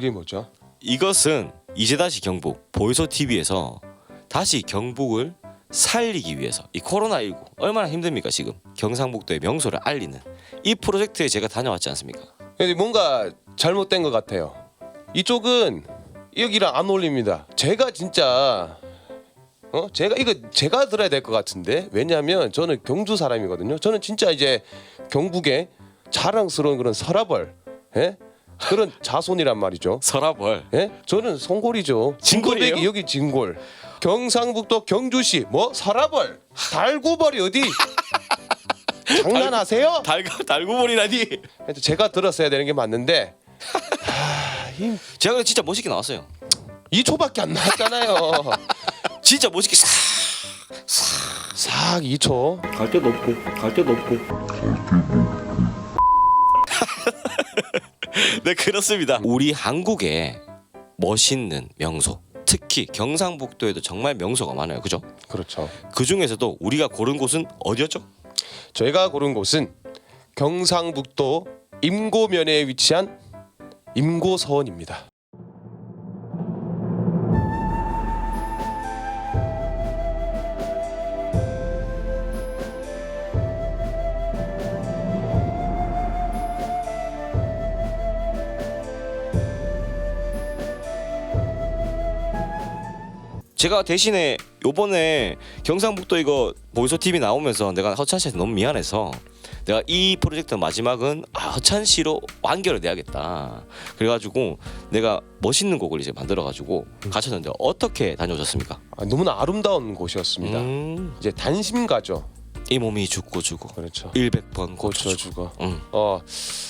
그게 뭐죠? 이것은 이제 다시 경북 보이소 TV에서 다시 경북을 살리기 위해서 이 코로나19 얼마나 힘듭니까 지금 경상북도의 명소를 알리는 이 프로젝트에 제가 다녀왔지 않습니까? 근데 뭔가 잘못된 것 같아요. 이쪽은 여기랑 안 어울립니다. 제가 진짜 어 제가 이거 제가 들어야 될 것 같은데 왜냐하면 저는 경주 사람이거든요. 저는 진짜 이제 경북의 자랑스러운 그런 서라벌, 예? 그런 자손이란 말이죠. 서라벌 예? 저는 송골이죠. 진골이에요? 진골백이 여기 진골. 경상북도 경주시 뭐 서라벌, 달구벌이 어디? 장난하세요? 달구 달구벌이라니 하여튼 제가 들었어야 되는 게 맞는데 하, 이 제가 근데 진짜 멋있게 나왔어요 2초밖에 안 나왔잖아요. 진짜 멋있게 싹 싹 2초. 갈 데도 없고 갈 데도 없고 네 그렇습니다. 우리 한국에 멋있는 명소, 특히 경상북도에도 정말 명소가 많아요. 그죠? 그렇죠. 그 중에서도 우리가 고른 곳은 어디였죠? 저희가 고른 곳은 경상북도 임고면에 위치한 임고서원입니다. 제가 대신에 요번에 경상북도 이거 보이소 TV 나오면서 내가 허찬 씨한테 너무 미안해서 내가 이 프로젝트 마지막은 아, 허찬 씨로 완결을 내야겠다. 그래가지고 내가 멋있는 곡을 이제 만들어가지고 가셨는데 어떻게 다녀오셨습니까? 아, 너무나 아름다운 곳이었습니다. 음, 이제 단심가죠. 이 몸이 죽고 죽고 그렇죠. 100번 고쳐 고쳐주고 주고. 응. 어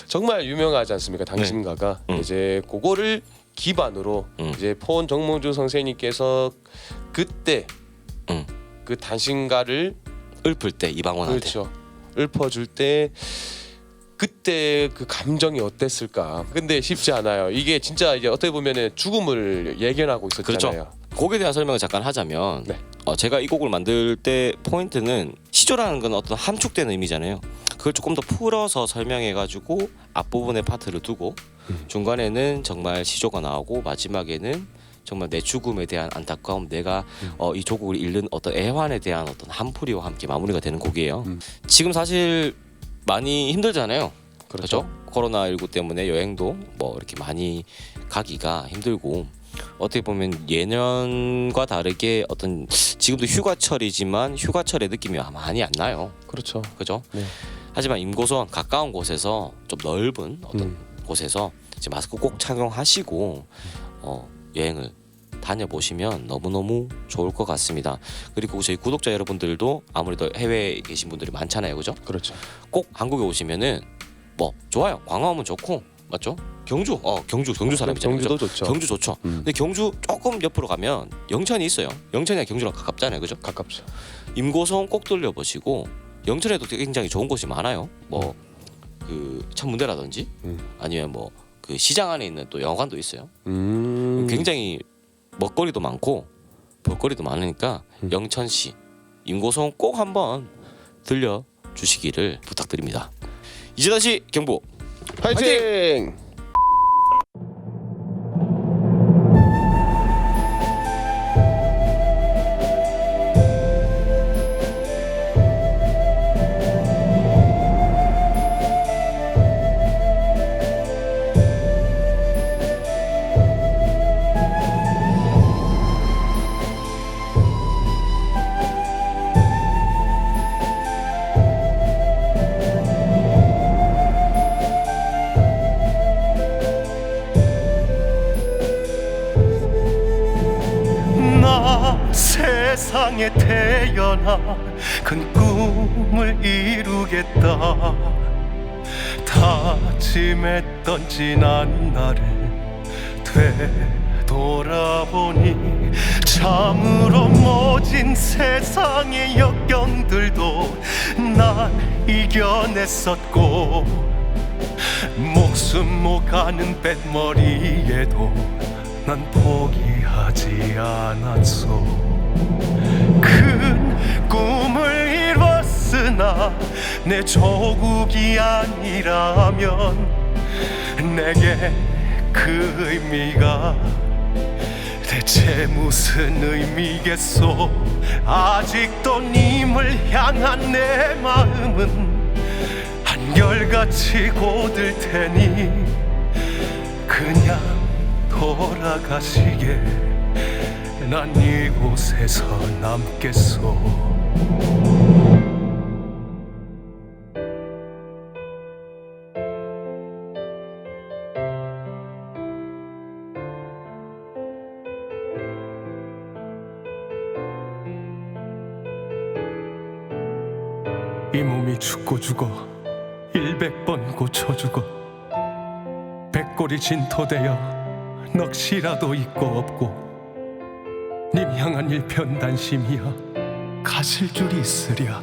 정말 유명하지 않습니까? 당신가가 음. 이제 그거를 기반으로 음. 이제 포원 정몽주 선생님께서 그때 음. 그 단신가를 읊을 때 이방원한테 그렇죠. 읊어줄 때 그때 그 감정이 어땠을까? 근데 쉽지 않아요. 이게 진짜 이제 어떻게 보면은 죽음을 예견하고 있었잖아요. 곡에 대한 설명을 잠깐 하자면 네. 어, 제가 이 곡을 만들 때 포인트는 시조라는 건 어떤 함축된 의미잖아요. 그걸 조금 더 풀어서 설명해가지고 앞부분에 파트를 두고 음. 중간에는 정말 시조가 나오고 마지막에는 정말 내 죽음에 대한 안타까움, 내가 음. 어, 이 조국을 잃는 어떤 애환에 대한 어떤 한풀이와 함께 마무리가 되는 곡이에요. 음. 지금 사실 많이 힘들잖아요. 그렇죠. 그렇죠? 코로나 19 때문에 여행도 뭐 이렇게 많이 가기가 힘들고 어떻게 보면 예년과 다르게 어떤 지금도 휴가철이지만 휴가철의 느낌이 많이 안 나요. 그렇죠. 그죠? 네. 하지만 임고선 가까운 곳에서 좀 넓은 어떤 음. 곳에서 이제 마스크 꼭 착용하시고 어, 여행을 다녀보시면 너무너무 좋을 것 같습니다. 그리고 저희 구독자 여러분들도 아무래도 해외에 계신 분들이 많잖아요. 그죠? 그렇죠. 꼭 한국에 오시면은 뭐 좋아요. 광화문은 좋고 맞죠? 경주 어 경주 경주 사람이잖아요. 그죠? 경주도 좋죠. 경주 좋죠. 음. 근데 경주 조금 옆으로 가면 영천이 있어요. 영천이랑 경주랑 가깝잖아요. 그죠? 가깝죠. 임고성 꼭 들려보시고 영천에도 굉장히 좋은 곳이 많아요. 뭐 그 천문대라든지 음. 아니면 뭐 그 시장 안에 있는 또 영화관도 있어요. 음. 굉장히 먹거리도 많고 볼거리도 많으니까 음. 영천시 임고성 꼭 한번 들려 주시기를 부탁드립니다. 이제 다시 경보 파이팅! 세상에 태어나 큰 꿈을 이루겠다. 다짐했던 지난 날을 되돌아보니 참으로 모진 세상의 역경들도 난 이겨냈었고 목숨 못 가는 뱃머리에도 난 포기하지 않았어 큰 꿈을 이뤘으나 내 조국이 아니라면 내게 그 의미가 대체 무슨 의미겠소? 아직도 님을 향한 내 마음은 한결같이 고들 테니 그냥 돌아가시게 난 이곳에서 남겠소. 이 몸이 죽고 죽어 일백 번 고쳐 죽어 백골이 진토되어 넋이라도 있고 없고 님 향한 일편 단심이야 가실 줄이 있으랴